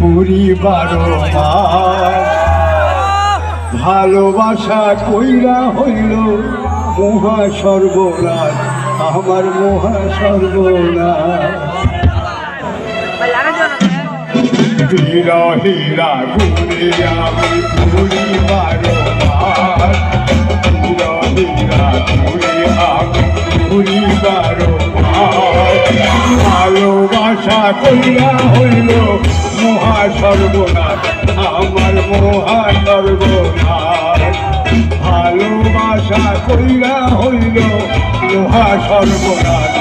পরিবার ভালোবাসা কইরা হইল মহা সর্বনাশ আমার মহা সর্বনাশ হীরা হীরা ঘুরে ভালোবাসা কইরা হইল মহা সর্বনাশ আমার মহা সর্বনাশ ভালোবাসা কইরা হইল মহা সর্বনাশ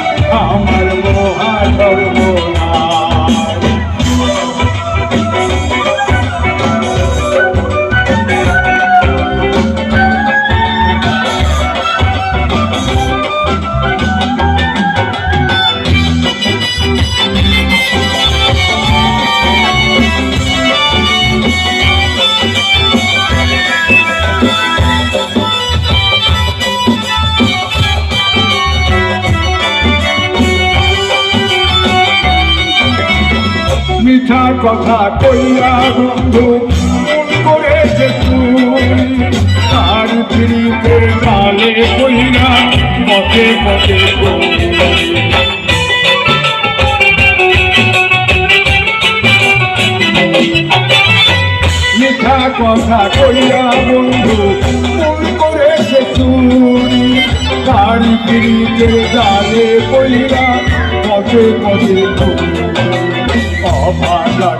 আমার মহা সর্বনাশ মিঠা কথা কইয়া বন্ধু করে যে তুই তার ফিরিতে গালে কইরা পথে পথে। মিঠা কথা কইয়া বন্ধু করে যে তুই তার ফিরিতে গালে কইরা পথে পথে কই। অভাগার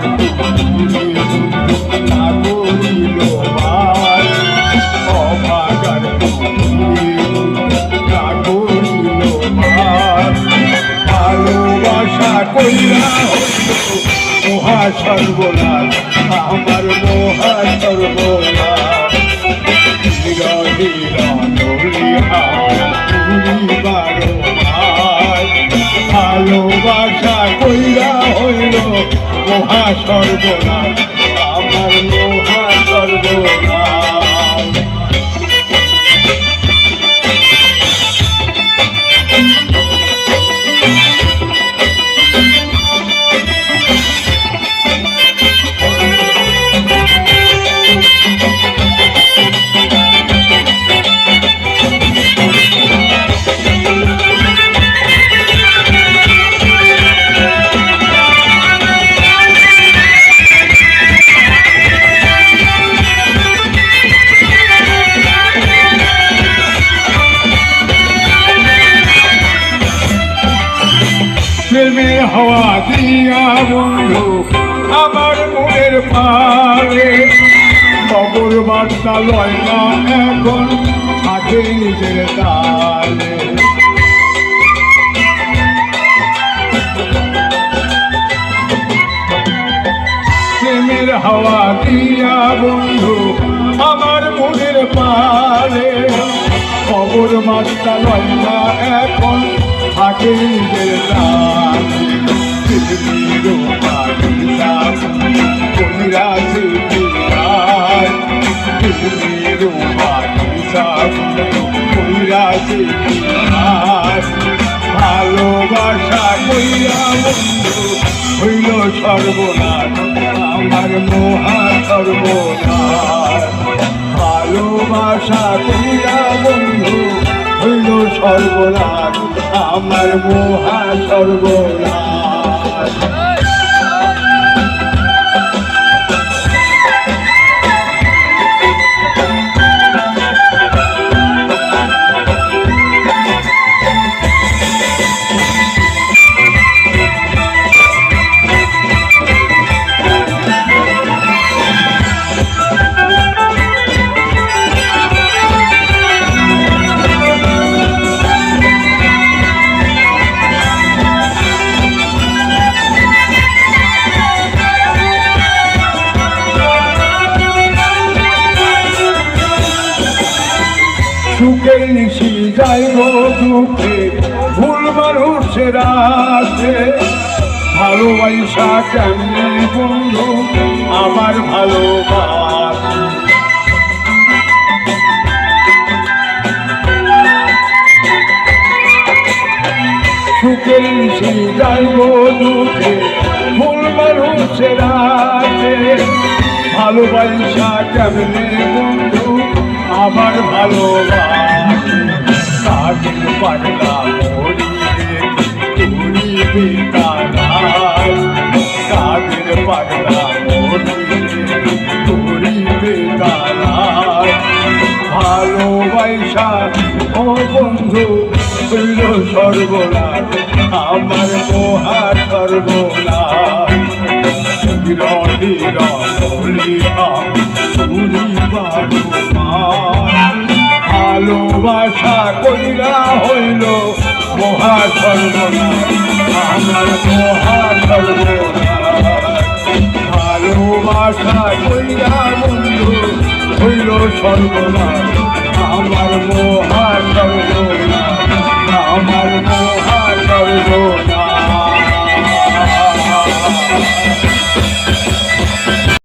না করিল ভাই অভাগার না করিল ভাই ভালোবাসা কইরা হইল মহা সর্বনাশ আমার মহা সর্বনাশ হীরা হীরা নলিহা ভালোবাসা মহা সর্বনাশ আমার মহা সর্বনাশ। হওয়া দিয়া বন্ধু, আমার মনের পারে। খবর বার্তা লয় না এখন থাকে নিজের তালে। প্রেমের হাওয়া দিয়া বন্ধু, আমার মনের পারে। খবর বার্তা লয় না এখন ভালোবাসা কইরা বন্ধু হইল সর্বনাশ। আমার মহা সর্বনাশ ভালোবাসা কইরা বন্ধু হইল সর্বনাশ আমার মোহা সর্বনাশ। নিশি যাইব দুঃখে, ভুল মানুষের আছে ভালোবাসা কেমনে বন্ধু? আমার ভালোবাসা। উঠছে ভালোবাসা কেমনে বন্ধু? আমার ভালোবাসে। পাগলা মরিবে তুলিবে তারাই কাজের পাগলা মরিবে তুলিবে তারাই ভালোবাসা, ও বন্ধু আমার মহা বলিয়া ভালোবাসা কইরা হইল মহা সর্বনাশ আমার মহা সর্বনাশ ভালোবাসা কইরা বন্ধু হইল সর্বনা আমার মহা সর্বনাশ আমার মহা